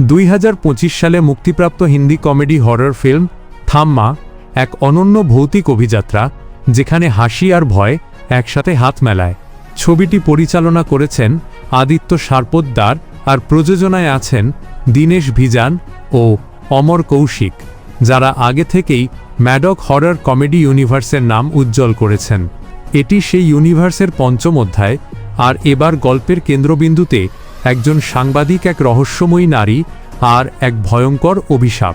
দুই হাজার পঁচিশ সালে মুক্তিপ্রাপ্ত Hindi comedy horror film Thamma এক অনন্য ভৌতিক অভিযাত্রা যেখানে হাসি আর ভয় একসাথে হাত মেলায়। ছবিটি পরিচালনা করেছেন আদিত্য সারপোদ্দার আর প্রযোজনায় আছেন দীনেশ ভিজান ও অমর কৌশিক, যারা আগে থেকেই ম্যাডক হরর কমেডি ইউনিভার্সের নাম উজ্জ্বল করেছেন। এটি সেই ইউনিভার্সের পঞ্চম অধ্যায় আর এবার গল্পের কেন্দ্রবিন্দুতে একজন সাংবাদিক, এক রহস্যময়ী নারী আর এক ভয়ঙ্কর অভিশাপ।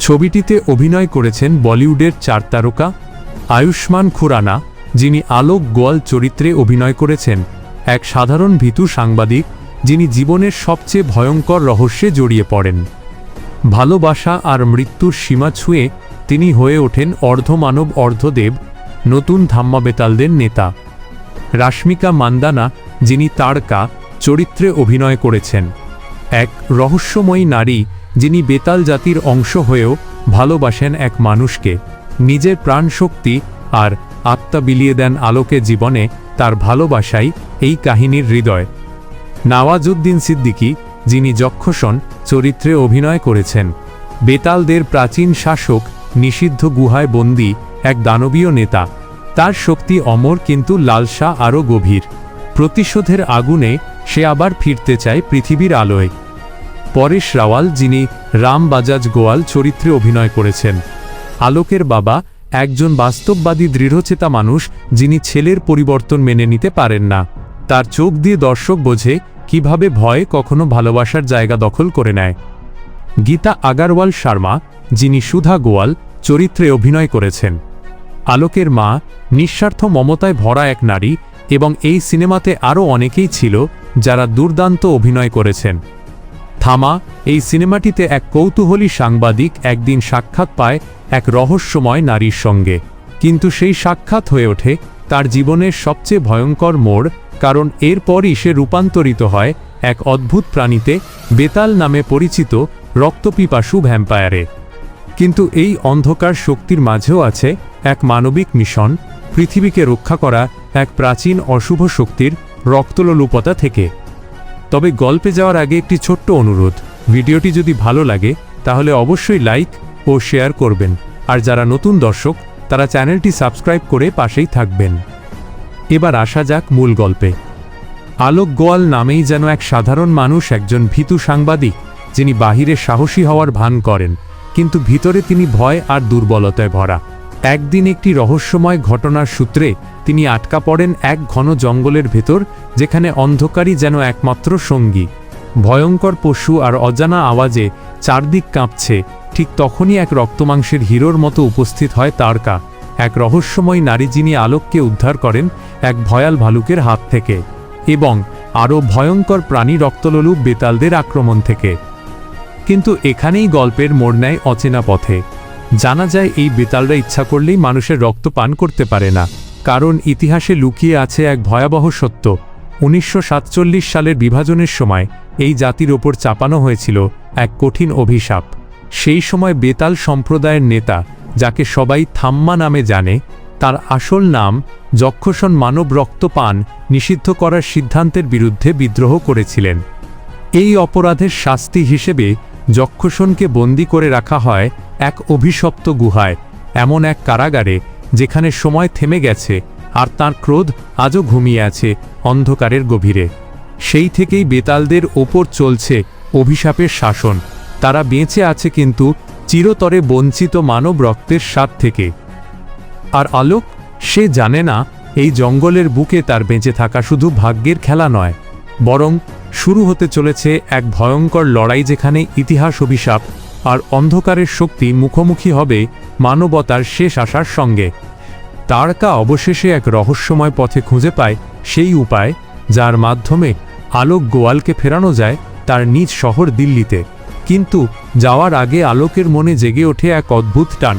ছবিটিতে অভিনয় করেছেন বলিউডের চার তারকা আয়ুষ্মান খুরানা, যিনি আলোক গোয়াল চরিত্রে অভিনয় করেছেন। এক সাধারণ ভীতু সাংবাদিক, যিনি জীবনের সবচেয়ে ভয়ঙ্কর রহস্যে জড়িয়ে পড়েন। ভালোবাসা আর মৃত্যুর সীমা ছুঁয়ে তিনি হয়ে ওঠেন অর্ধমানব অর্ধদেব, নতুন ধাম্মা বেতালদের নেতা। রাশ্মিকা মান্দানা, যিনি তারকা চরিত্রে অভিনয় করেছেন। এক রহস্যময়ী নারী যিনি বেতাল জাতির অংশ হয়েও ভালোবাসেন এক মানুষকে, নিজের প্রাণশক্তি আর আত্মা বিলিয়ে দেন আলোকে জীবনে তার ভালোবাসাই এই কাহিনীর হৃদয়। নওয়াজুদ্দিন সিদ্দিকী, যিনি যক্ষসন, চরিত্রে অভিনয় করেছেন। বেতালদের প্রাচীন শাসক নিষিদ্ধ গুহায় বন্দী এক দানবীয় নেতা। তার শক্তি অমর কিন্তু লালসা আরও গভীর। প্রতিশোধের আগুনে সে আবার ফিরতে চায় পৃথিবীর আলোয়। পরেশ রাওয়াল, যিনি রাম বাজাজ গোয়াল চরিত্রে অভিনয় করেছেন। আলোকের বাবা একজন বাস্তববাদী দৃঢ়চেতা মানুষ যিনি ছেলের পরিবর্তন মেনে নিতে পারেন না। তার চোখ দিয়ে দর্শক বোঝে কীভাবে ভয় কখনো ভালোবাসার জায়গা দখল করে নেয়। গীতা আগারওয়াল শর্মা, যিনি সুধা গোয়াল চরিত্রে অভিনয় করেছেন। আলোকের মা নিঃস্বার্থ মমতায় ভরা এক নারী এবং এই সিনেমাতে আরও অনেকেই ছিল যারা দুর্দান্ত অভিনয় করেছেন। থামা, এই সিনেমাটিতে এক কৌতূহলী সাংবাদিক একদিন সাক্ষাৎ পায় এক রহস্যময় নারীর সঙ্গে। কিন্তু সেই সাক্ষাৎ হয়ে ওঠে তার জীবনের সবচেয়ে ভয়ঙ্কর মোড়, কারণ এরপরই সে রূপান্তরিত হয় এক অদ্ভুত প্রাণীতে, বেতাল নামে পরিচিত রক্তপিপাসু ভ্যাম্পায়ারে। কিন্তু এই অন্ধকার শক্তির মাঝেও আছে এক মানবিক মিশন, পৃথিবীকে রক্ষা করা এক প্রাচীন অশুভ শক্তির রক্তলোলুপতা থেকে। তবে গল্পে যাওয়ার আগে একটি ছোট্ট অনুরোধ। ভিডিওটি যদি ভালো লাগে, তাহলে অবশ্যই লাইক ও শেয়ার করবেন। আর যারা নতুন দর্শক, তারা চ্যানেলটি সাবস্ক্রাইব করে পাশেই থাকবেন। এবার আসা যাক মূল গল্পে। আলোক গোয়াল নামেই যেন এক সাধারণ মানুষ একজন ভীতু সাংবাদিক, যিনি বাহিরে সাহসী হওয়ার ভান করেন, কিন্তু ভিতরে তিনি ভয় আর দুর্বলতায় ভরা। একদিন একটি রহস্যময় ঘটনার সূত্রে তিনি আটকা পড়েন এক ঘন জঙ্গলের ভেতর, যেখানে অন্ধকারই যেন একমাত্র সঙ্গী। ভয়ঙ্কর পশু আর অজানা আওয়াজে চারদিক কাঁপছে। ঠিক তখনই এক রক্তমাংসের হিরোর মতো উপস্থিত হয় তারকা। এক রহস্যময় নারী যিনি আলোককে উদ্ধার করেন এক ভয়াল ভালুকের হাত থেকে এবং আরও ভয়ঙ্কর প্রাণী রক্তলোলুপ বেতালদের আক্রমণ থেকে। কিন্তু এখানেই গল্পের মোড় নেয় অচেনা পথে। জানা যায় এই বেতালরা ইচ্ছা করলেই মানুষের রক্ত পান করতে পারে না, কারণ ইতিহাসে লুকিয়ে আছে এক ভয়াবহ সত্য। উনিশশো সাতচল্লিশ সালের বিভাজনের সময় এই জাতির ওপর চাপানো হয়েছিল এক কঠিন অভিশাপ। সেই সময় বেতাল সম্প্রদায়ের নেতা, যাকে সবাই থাম্মা নামে জানে, তার আসল নাম যক্ষসন মানব রক্ত পান নিষিদ্ধ করার সিদ্ধান্তের বিরুদ্ধে বিদ্রোহ করেছিলেন। এই অপরাধের শাস্তি হিসেবে যক্ষসনকে বন্দি করে রাখা হয় এক অভিশপ্ত গুহায়, এমন এক কারাগারে যেখানে সময় থেমে গেছে আর তার ক্রোধ আজও ঘুমিয়ে আছে অন্ধকারের গভীরে। সেই থেকেই বেতালদের ওপর চলছে অভিশাপের শাসন। তারা বেঁচে আছে কিন্তু চিরতরে বঞ্চিত মানব রক্তের স্বাদ থেকে। আর আলোক, সে জানে না এই জঙ্গলের বুকে তার বেঁচে থাকা শুধু ভাগ্যের খেলা নয়, বরং শুরু হতে চলেছে এক ভয়ঙ্কর লড়াই যেখানে ইতিহাস অভিশাপ আর অন্ধকারের শক্তি মুখোমুখি হবে মানবতার শেষ আসার সঙ্গে। তারকা অবশেষে এক রহস্যময় পথে খুঁজে পায় সেই উপায়, যার মাধ্যমে আলোক গোয়ালকে ফেরানো যায় তার নিজ শহর দিল্লিতে। কিন্তু যাওয়ার আগে আলোকের মনে জেগে ওঠে এক অদ্ভুত টান।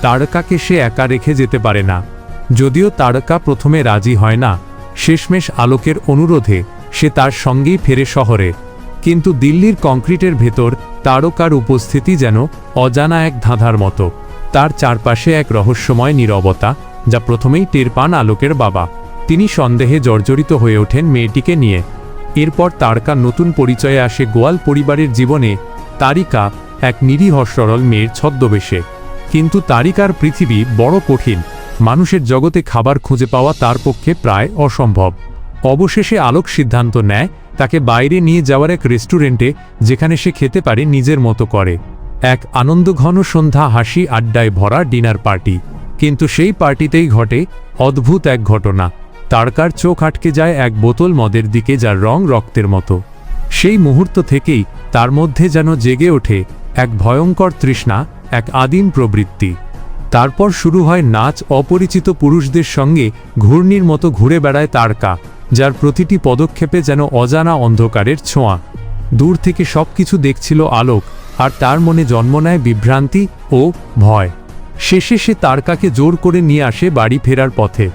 তারকাকে সে একা রেখে যেতে পারে না। যদিও তারকা প্রথমে রাজি হয় না, শেষমেশ আলোকের অনুরোধে সে তার সঙ্গেই ফেরে শহরে। কিন্তু দিল্লির কংক্রিটের ভেতর তারকার উপস্থিতি যেন অজানা এক ধাঁধার মতো। তার চারপাশে এক রহস্যময় নীরবতা, যা প্রথমেই টের পান আলোকের বাবা। তিনি সন্দেহে জর্জরিত হয়ে ওঠেন মেয়েটিকে নিয়ে। এরপর তারকা নতুন পরিচয়ে আসে গোয়াল পরিবারের জীবনে। তারিকা এক নিরীহ সরল মেয়ের ছদ্মবেশে। কিন্তু তারিকার পৃথিবী বড় কঠিন। মানুষের জগতে খাবার খুঁজে পাওয়া তার পক্ষে প্রায় অসম্ভব। অবশেষে আলোক সিদ্ধান্ত নেয় তাকে বাইরে নিয়ে যাওয়ার এক রেস্টুরেন্টে, যেখানে সে খেতে পারে নিজের মতো করে। এক আনন্দঘন সন্ধ্যা হাসি আড্ডায় ভরা ডিনার পার্টি। কিন্তু সেই পার্টিতেই ঘটে অদ্ভুত এক ঘটনা। তারকার চোখ আটকে যায় এক বোতল মদের দিকে যার রং রক্তের মতো। সেই মুহূর্ত থেকেই তার মধ্যে যেন জেগে ওঠে এক ভয়ঙ্কর তৃষ্ণা, এক আদিম প্রবৃত্তি। তারপর শুরু হয় নাচ অপরিচিত পুরুষদের সঙ্গে ঘূর্ণির মতো ঘুরে বেড়ায় তারকা। যার প্রতিটি পদক্ষেপে যেন অজানা অন্ধকারের ছোঁয়া। দূর থেকে সব কিছু দেখছিল আলোক, আর তার মনে জন্ম নেয় বিভ্রান্তি ও ভয়। শেষে সে তারকাকে জোর করে নিয়ে আসে বাড়ি ফেরার পথে।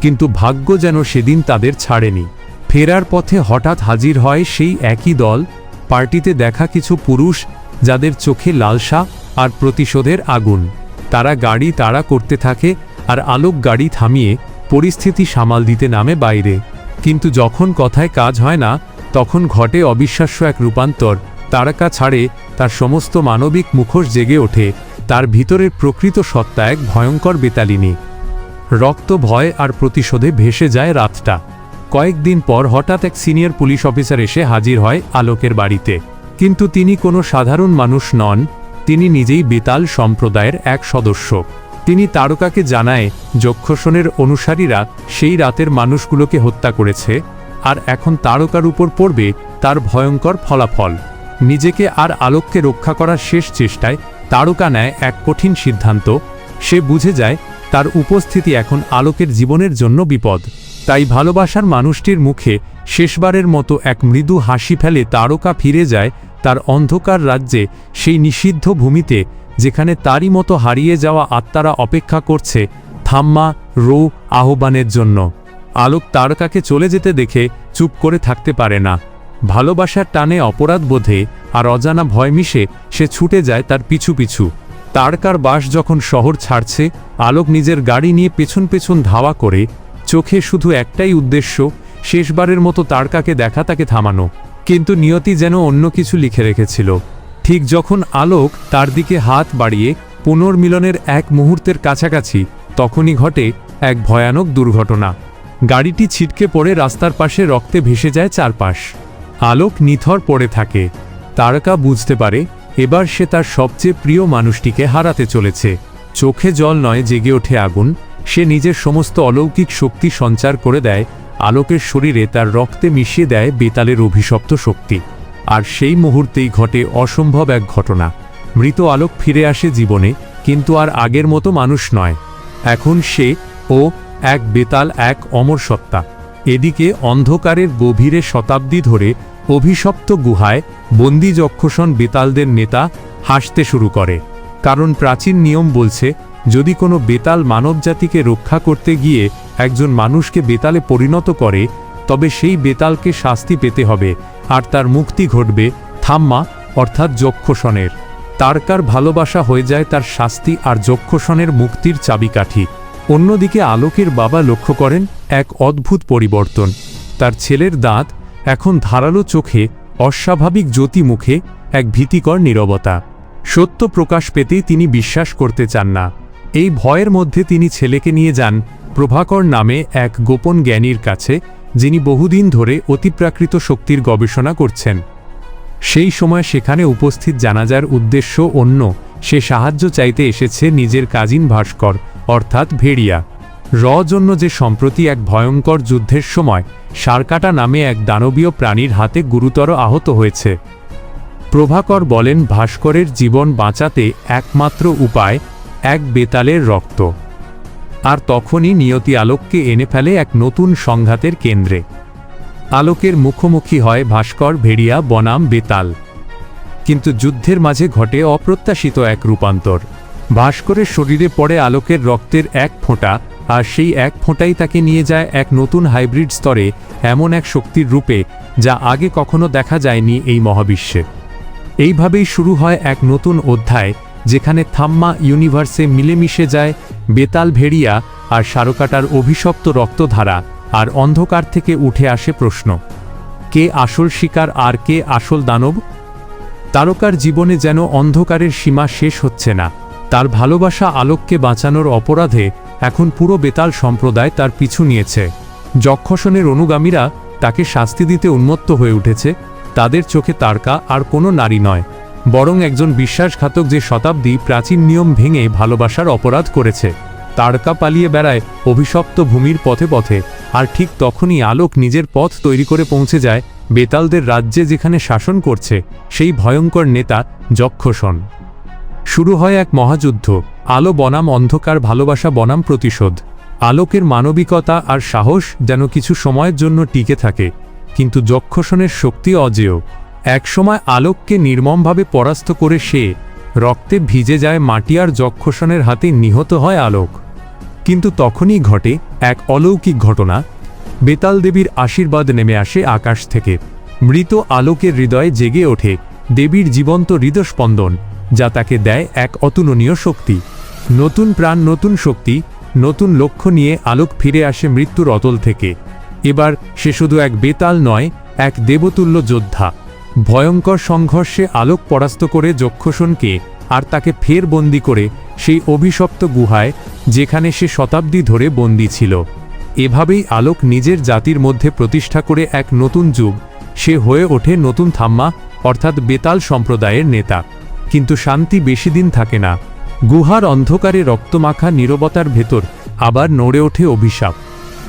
কিন্তু ভাগ্য যেন সেদিন তাদের ছাড়েনি। ফেরার পথে হঠাৎ হাজির হয় সেই একই দল, পার্টিতে দেখা কিছু পুরুষ যাদের চোখে লালসা আর প্রতিশোধের আগুন। তারা গাড়ি তাড়া করতে থাকে আর আলোক গাড়ি থামিয়ে পরিস্থিতি সামাল দিতে নামে বাইরে। কিন্তু যখন কথায় কাজ হয় না, তখন ঘটে অবিশ্বাস্য এক রূপান্তর। তারকা ছাড়ে তার সমস্ত মানবিক মুখোশ জেগে ওঠে। তার ভিতরের প্রকৃত সত্তা এক ভয়ঙ্কর বেতালিনী। রক্ত ভয় আর প্রতিশোধে ভেসে যায় রাতটা। কয়েকদিন পর হঠাৎ এক সিনিয়র পুলিশ অফিসার এসে হাজির হয় আলোকের বাড়িতে। কিন্তু তিনি কোনো সাধারণ মানুষ নন, তিনি নিজেই বেতাল সম্প্রদায়ের এক সদস্য। তিনি তারকাকে জানায়, যক্ষসনের অনুসারীরা সেই রাতের মানুষগুলোকে হত্যা করেছে, আর এখন তারকার উপর পড়বে তার ভয়ঙ্কর ফলাফল। নিজেকে আর আলোককে রক্ষা করার শেষ চেষ্টায় তারকা নেয় এক কঠিন সিদ্ধান্ত। সে বুঝে যায়, তার উপস্থিতি এখন আলোকের জীবনের জন্য বিপদ। তাই ভালোবাসার মানুষটির মুখে শেষবারের মতো এক মৃদু হাসি ফেলে তারকা ফিরে যায় তার অন্ধকার রাজ্যে সেই নিষিদ্ধ ভূমিতে যেখানে তারই মতো হারিয়ে যাওয়া আত্মারা অপেক্ষা করছে থাম্মা রো, আহ্বানের জন্য। আলোক তারকাকে চলে যেতে দেখে চুপ করে থাকতে পারে না। ভালোবাসার টানে অপরাধ বোধে আর অজানা ভয় মিশে সে ছুটে যায় তার পিছু পিছু। তারকার বাস যখন শহর ছাড়ছে, আলোক নিজের গাড়ি নিয়ে পেছন পেছন ধাওয়া করে, চোখে শুধু একটাই উদ্দেশ্য, শেষবারের মতো তারকাকে দেখা তাকে থামানো। কিন্তু নিয়তি যেন অন্য কিছু লিখে রেখেছিল। ঠিক যখন আলোক তার দিকে হাত বাড়িয়ে পুনর্মিলনের এক মুহূর্তের কাছাকাছি, তখনই ঘটে এক ভয়ানক দুর্ঘটনা। গাড়িটি ছিটকে পড়ে রাস্তার পাশে রক্তে ভেসে যায় চারপাশ। আলোক নিথর পড়ে থাকে। তারকা বুঝতে পারে, এবার সে তার সবচেয়ে প্রিয় মানুষটিকে হারাতে চলেছে। চোখে জল নয়, জেগে ওঠে আগুন। সে নিজের সমস্ত অলৌকিক শক্তি সঞ্চার করে দেয়। আলোকের শরীরে তার রক্তে মিশিয়ে দেয় বেতালের অভিশপ্ত শক্তি। আর সেই মুহূর্তেই ঘটে অসম্ভব এক ঘটনা। মৃত আলোক ফিরে আসে জীবনে, কিন্তু আর আগের মতো মানুষ নয়। এখন সে ও এক বেতাল এক অমর সত্তা। এদিকে অন্ধকারের গভীরে শতাব্দী ধরে অভিশপ্ত গুহায় বন্দি যক্ষসন বেতালদের নেতা হাসতে শুরু করে। কারণ প্রাচীন নিয়ম বলছে, যদি কোনো বেতাল মানবজাতিকে রক্ষা করতে গিয়ে একজন মানুষকে বেতালে পরিণত করে তবে সেই বেতালকে শাস্তি পেতে হবে, আর তার মুক্তি ঘটবে থাম্মা, অর্থাৎ যক্ষসনের। তারকার ভালোবাসা হয়ে যায় তার শাস্তি আর যক্ষসনের মুক্তির চাবিকাঠি। অন্যদিকে আলোকের বাবা লক্ষ্য করেন এক অদ্ভুত পরিবর্তন। তার ছেলের দাঁত এখন ধারালো চোখে, অস্বাভাবিক জ্যোতি মুখে, এক ভীতিকর নীরবতা। সত্য প্রকাশ পেতেই তিনি বিশ্বাস করতে চান না। এই ভয়ের মধ্যে তিনি ছেলেকে নিয়ে যান প্রভাকর নামে এক গোপন জ্ঞানীর কাছে যিনি বহুদিন ধরে অতিপ্রাকৃত শক্তির গবেষণা করছেন। সেই সময় সেখানে উপস্থিত জানাজার উদ্দেশ্য অন্য, সে সাহায্য চাইতে এসেছে নিজের কাজিন ভাস্কর, অর্থাৎ ভেড়িয়া। র জন্য যে সম্প্রতি এক ভয়ঙ্কর যুদ্ধের সময়, সারকাটা নামে এক দানবীয় প্রাণীর হাতে গুরুতর আহত হয়েছে। প্রভাকর বলেন, ভাস্করের জীবন বাঁচাতে একমাত্র উপায় এক বেতালের রক্ত। আর তখনই নিয়তি আলোককে এনে ফেলে এক নতুন সংঘাতের কেন্দ্রে। আলোকের মুখোমুখি হয় ভাস্কর, ভেড়িয়া, বনাম, বেতাল। কিন্তু যুদ্ধের মাঝে ঘটে অপ্রত্যাশিত এক রূপান্তর। ভাস্করের শরীরে পড়ে আলোকের রক্তের এক ফোঁটা, আর সেই এক ফোঁটাই তাকে নিয়ে যায় এক নতুন হাইব্রিড স্তরে এমন এক শক্তির রূপে, যা আগে কখনো দেখা যায়নি এই মহাবিশ্বে। এইভাবেই শুরু হয় এক নতুন অধ্যায়, যেখানে থাম্মা ইউনিভার্সে মিলেমিশে যায় বেতাল ভেড়িয়া আর সারকাটার অভিশপ্ত রক্তধারা আর অন্ধকার থেকে উঠে আসে প্রশ্ন, কে আসল শিকার আর কে আসল দানব? তারকার জীবনে যেন অন্ধকারের সীমা শেষ হচ্ছে না, তার ভালোবাসা আলোককে বাঁচানোর অপরাধে এখন পুরো বেতাল সম্প্রদায় তার পিছু নিয়েছে। যক্ষসনের অনুগামীরা তাকে শাস্তি দিতে উন্মত্ত হয়ে উঠেছে, তাদের চোখে তারকা আর কোনো নারী নয়। বরং একজন বিশ্বাসঘাতক যে শতাব্দী প্রাচীন নিয়ম ভেঙে ভালোবাসার অপরাধ করেছে তারকা পালিয়ে বেড়ায় অভিশপ্ত ভূমির পথে পথে, আর ঠিক তখনই আলোক নিজের পথ তৈরি করে পৌঁছে যায় বেতালদের রাজ্যে যেখানে শাসন করছে, সেই ভয়ঙ্কর নেতা যক্ষসন। শুরু হয় এক মহাযুদ্ধ, আলো বনাম অন্ধকার ভালোবাসা বনাম প্রতিশোধ। আলোকের মানবিকতা আর সাহস যেন কিছু সময়ের জন্য টিকে থাকে, কিন্তু যক্ষসনের শক্তি অজেয়। একসময় আলোককে নির্মমভাবে পরাস্ত করে সে রক্তে ভিজে যায় মাটি আর যক্ষসনের হাতে নিহত হয় আলোক। কিন্তু তখনই ঘটে এক অলৌকিক ঘটনা। বেতাল দেবীর আশীর্বাদ নেমে আসে আকাশ থেকে। মৃত আলোকের হৃদয়ে জেগে ওঠে দেবীর জীবন্ত হৃদস্পন্দন, যা তাকে দেয় এক অতুলনীয় শক্তি। নতুন প্রাণ, নতুন শক্তি, নতুন লক্ষ্য নিয়ে আলোক ফিরে আসে মৃত্যুর অতল থেকে। এবার সে শুধু এক বেতাল নয়, এক দেবতুল্য যোদ্ধা। ভয়ঙ্কর সংঘর্ষে আলোক পরাস্ত করে যক্ষসনকে আর তাকে ফের বন্দি করে সেই অভিশপ্ত গুহায়, যেখানে সে শতাব্দী ধরে বন্দী ছিল। এভাবেই আলোক নিজের জাতির মধ্যে প্রতিষ্ঠা করে এক নতুন যুগ। সে হয়ে ওঠে নতুন থাম্মা অর্থাৎ বেতাল সম্প্রদায়ের নেতা। কিন্তু শান্তি বেশি দিন থাকে না। গুহার অন্ধকারে রক্তমাখা নীরবতার ভেতর আবার নড়ে ওঠে অভিশাপ।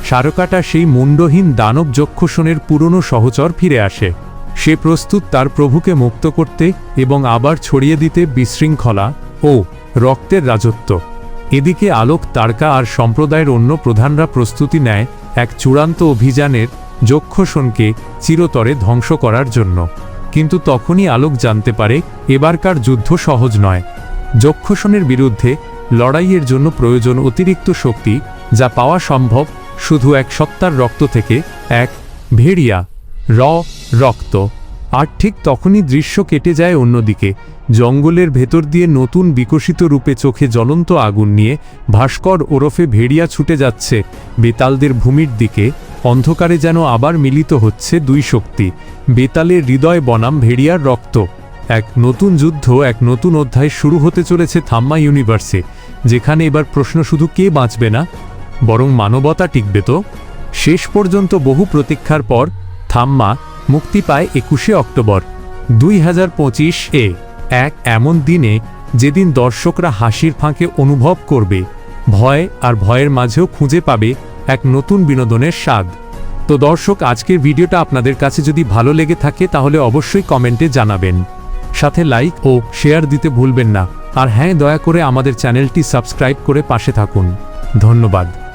সারকাটা সেই মুন্ডহীন দানব যক্ষসনের পুরনো সহচর ফিরে আসে। সে প্রস্তুত তার প্রভুকে মুক্ত করতে এবং আবার ছড়িয়ে দিতে বিশৃঙ্খলা ও রক্তের রাজত্ব। এদিকে আলোক তারকা আর সম্প্রদায়ের অন্য প্রধানরা প্রস্তুতি নেয় এক চূড়ান্ত অভিযানের যক্ষসনকে চিরতরে ধ্বংস করার জন্য। কিন্তু তখনই আলোক জানতে পারে, এবারকার যুদ্ধ সহজ নয়। যক্ষসনের বিরুদ্ধে লড়াইয়ের জন্য প্রয়োজন অতিরিক্ত শক্তি, যা পাওয়া সম্ভব শুধু এক সত্তার রক্ত থেকে, এক ভেড়িয়া। র, রক্ত। আর ঠিক তখনই দৃশ্য কেটে যায় অন্যদিকে। জঙ্গলের ভেতর দিয়ে নতুন বিকশিত রূপে চোখে জ্বলন্ত আগুন নিয়ে ভাস্কর ওরফে ভেড়িয়া ছুটে যাচ্ছে বেতালদের ভূমির দিকে। অন্ধকারে যেন আবার মিলিত হচ্ছে দুই শক্তি। বেতালের হৃদয় বনাম ভেড়িয়ার রক্ত। এক নতুন যুদ্ধ, এক নতুন অধ্যায় শুরু হতে চলেছে থাম্মা ইউনিভার্সে, যেখানে এবার প্রশ্ন শুধু কে বাঁচবে না, বরং মানবতা টিকবে তো। শেষ পর্যন্ত বহু প্রতীক্ষার পর থাম্মা মুক্তি পায় একুশে অক্টোবর। দুই হাজার পঁচিশ এ এক এমন দিনে যেদিন দর্শকরা হাসির ফাঁকে অনুভব করবে, ভয় আর ভয়ের মাঝেও খুঁজে পাবে এক নতুন বিনোদনের স্বাদ। তো দর্শক, আজকের ভিডিওটা আপনাদের কাছে যদি ভালো লেগে থাকে, তাহলে অবশ্যই কমেন্টে জানাবেন। সাথে লাইক ও শেয়ার দিতে ভুলবেন না। আর হ্যাঁ দয়া করে আমাদের চ্যানেলটি সাবস্ক্রাইব করে পাশে থাকুন। ধন্যবাদ।